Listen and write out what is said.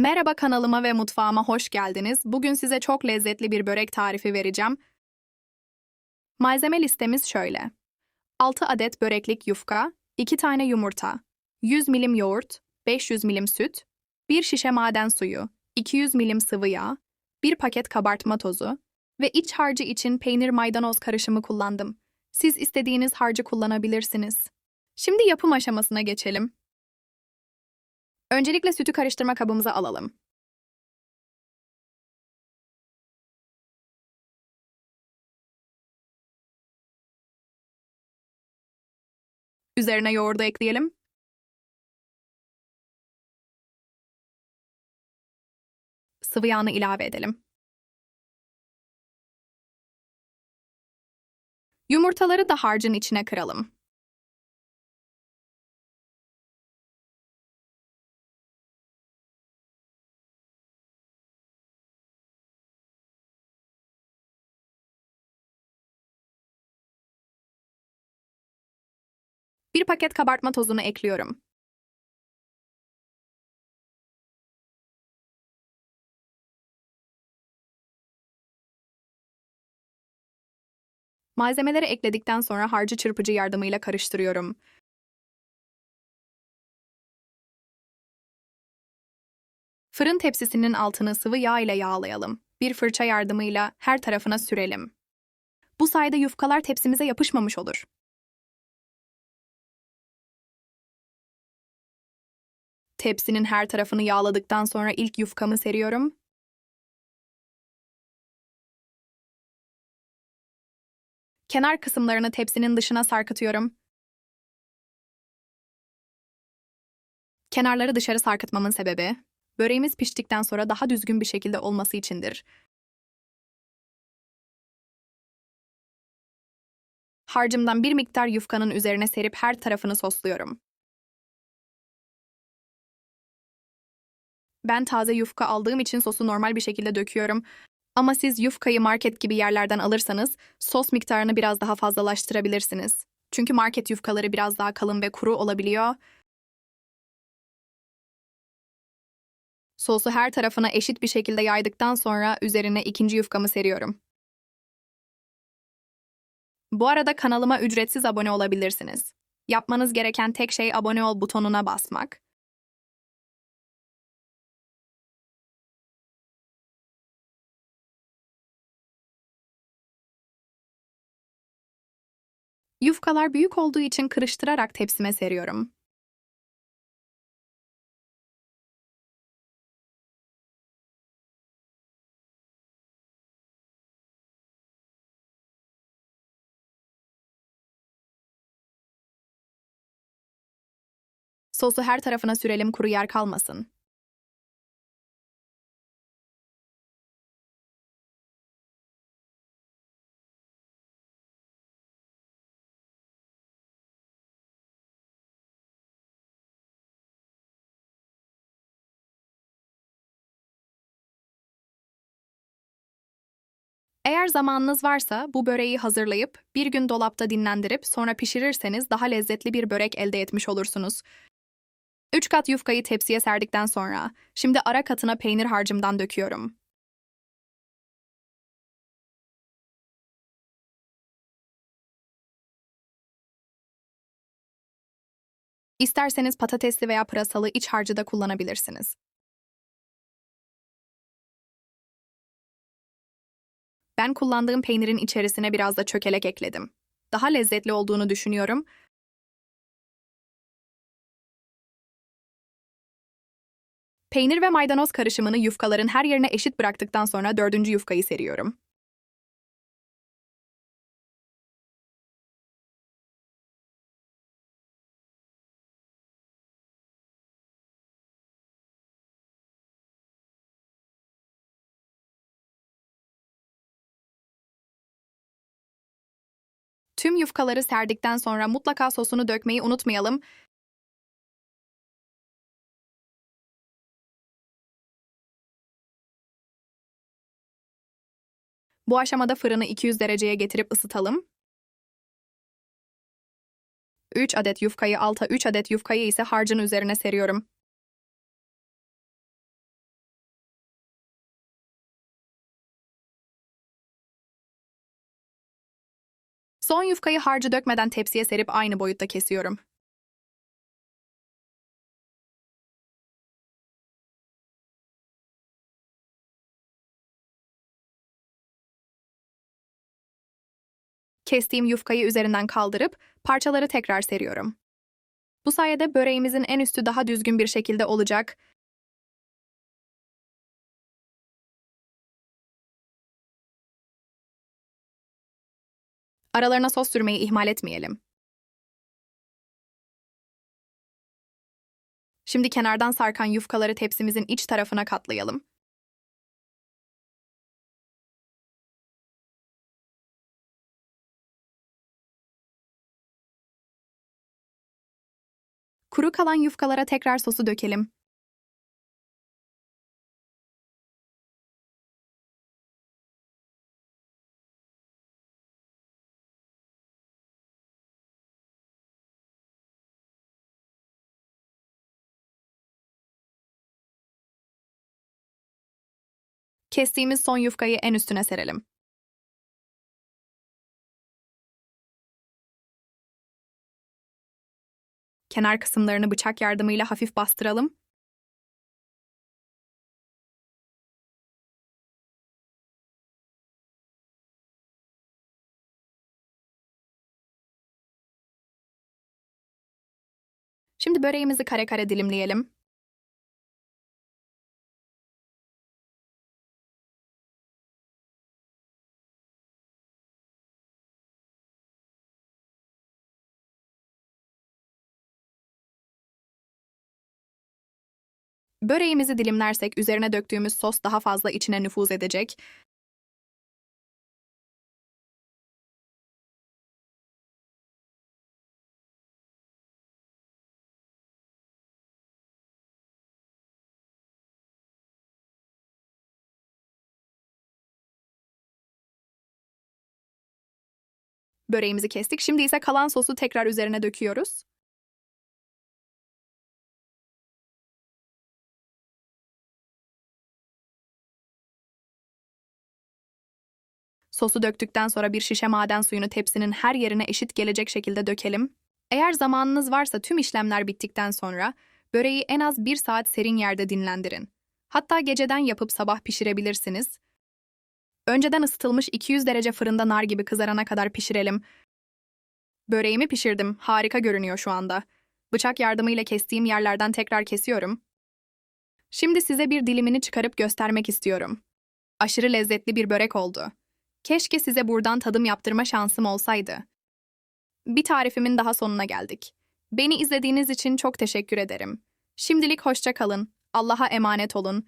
Merhaba kanalıma ve mutfağıma hoş geldiniz. Bugün size çok lezzetli bir börek tarifi vereceğim. Malzeme listemiz şöyle. 6 adet böreklik yufka, 2 tane yumurta, 100 milim yoğurt, 500 milim süt, 1 şişe maden suyu, 200 milim sıvı yağ, 1 paket kabartma tozu ve iç harcı için peynir maydanoz karışımı kullandım. Siz istediğiniz harcı kullanabilirsiniz. Şimdi yapım aşamasına geçelim. Öncelikle sütü karıştırma kabımıza alalım. Üzerine yoğurdu ekleyelim. Sıvı yağını ilave edelim. Yumurtaları da harcın içine kıralım. Bir paket kabartma tozunu ekliyorum. Malzemeleri ekledikten sonra harcı çırpıcı yardımıyla karıştırıyorum. Fırın tepsisinin altını sıvı yağ ile yağlayalım. Bir fırça yardımıyla her tarafına sürelim. Bu sayede yufkalar tepsimize yapışmamış olur. Tepsinin her tarafını yağladıktan sonra ilk yufkamı seriyorum. Kenar kısımlarını tepsinin dışına sarkıtıyorum. Kenarları dışarı sarkıtmamın sebebi, böreğimiz piştikten sonra daha düzgün bir şekilde olması içindir. Harcımdan bir miktar yufkanın üzerine serip her tarafını sosluyorum. Ben taze yufka aldığım için sosu normal bir şekilde döküyorum. Ama siz yufkayı market gibi yerlerden alırsanız sos miktarını biraz daha fazlalaştırabilirsiniz. Çünkü market yufkaları biraz daha kalın ve kuru olabiliyor. Sosu her tarafına eşit bir şekilde yaydıktan sonra üzerine ikinci yufkamı seriyorum. Bu arada kanalıma ücretsiz abone olabilirsiniz. Yapmanız gereken tek şey abone ol butonuna basmak. Yufkalar büyük olduğu için kırıştırarak tepsime seriyorum. Sosu her tarafına sürelim kuru yer kalmasın. Eğer zamanınız varsa bu böreği hazırlayıp bir gün dolapta dinlendirip sonra pişirirseniz daha lezzetli bir börek elde etmiş olursunuz. 3 kat yufkayı tepsiye serdikten sonra şimdi ara katına peynir harcımdan döküyorum. İsterseniz patatesli veya pırasalı iç harcı da kullanabilirsiniz. Ben kullandığım peynirin içerisine biraz da çökelek ekledim. Daha lezzetli olduğunu düşünüyorum. Peynir ve maydanoz karışımını yufkaların her yerine eşit bıraktıktan sonra dördüncü yufkayı seriyorum. Tüm yufkaları serdikten sonra mutlaka sosunu dökmeyi unutmayalım. Bu aşamada fırını 200 dereceye getirip ısıtalım. 3 adet yufkayı alta, 3 adet yufkayı ise harcın üzerine seriyorum. Son yufkayı harcı dökmeden tepsiye serip aynı boyutta kesiyorum. Kestiğim yufkayı üzerinden kaldırıp parçaları tekrar seriyorum. Bu sayede böreğimizin en üstü daha düzgün bir şekilde olacak. Aralarına sos sürmeyi ihmal etmeyelim. Şimdi kenardan sarkan yufkaları tepsimizin iç tarafına katlayalım. Kuru kalan yufkalara tekrar sosu dökelim. Kestiğimiz son yufkayı en üstüne serelim. Kenar kısımlarını bıçak yardımıyla hafif bastıralım. Şimdi böreğimizi kare kare dilimleyelim. Böreğimizi dilimlersek üzerine döktüğümüz sos daha fazla içine nüfuz edecek. Böreğimizi kestik. Şimdi ise kalan sosu tekrar üzerine döküyoruz. Sosu döktükten sonra bir şişe maden suyunu tepsinin her yerine eşit gelecek şekilde dökelim. Eğer zamanınız varsa tüm işlemler bittikten sonra böreği en az bir saat serin yerde dinlendirin. Hatta geceden yapıp sabah pişirebilirsiniz. Önceden ısıtılmış 200 derece fırında nar gibi kızarana kadar pişirelim. Böreğimi pişirdim. Harika görünüyor şu anda. Bıçak yardımıyla kestiğim yerlerden tekrar kesiyorum. Şimdi size bir dilimini çıkarıp göstermek istiyorum. Aşırı lezzetli bir börek oldu. Keşke size buradan tadım yaptırma şansım olsaydı. Bir tarifimin daha sonuna geldik. Beni izlediğiniz için çok teşekkür ederim. Şimdilik hoşça kalın. Allah'a emanet olun.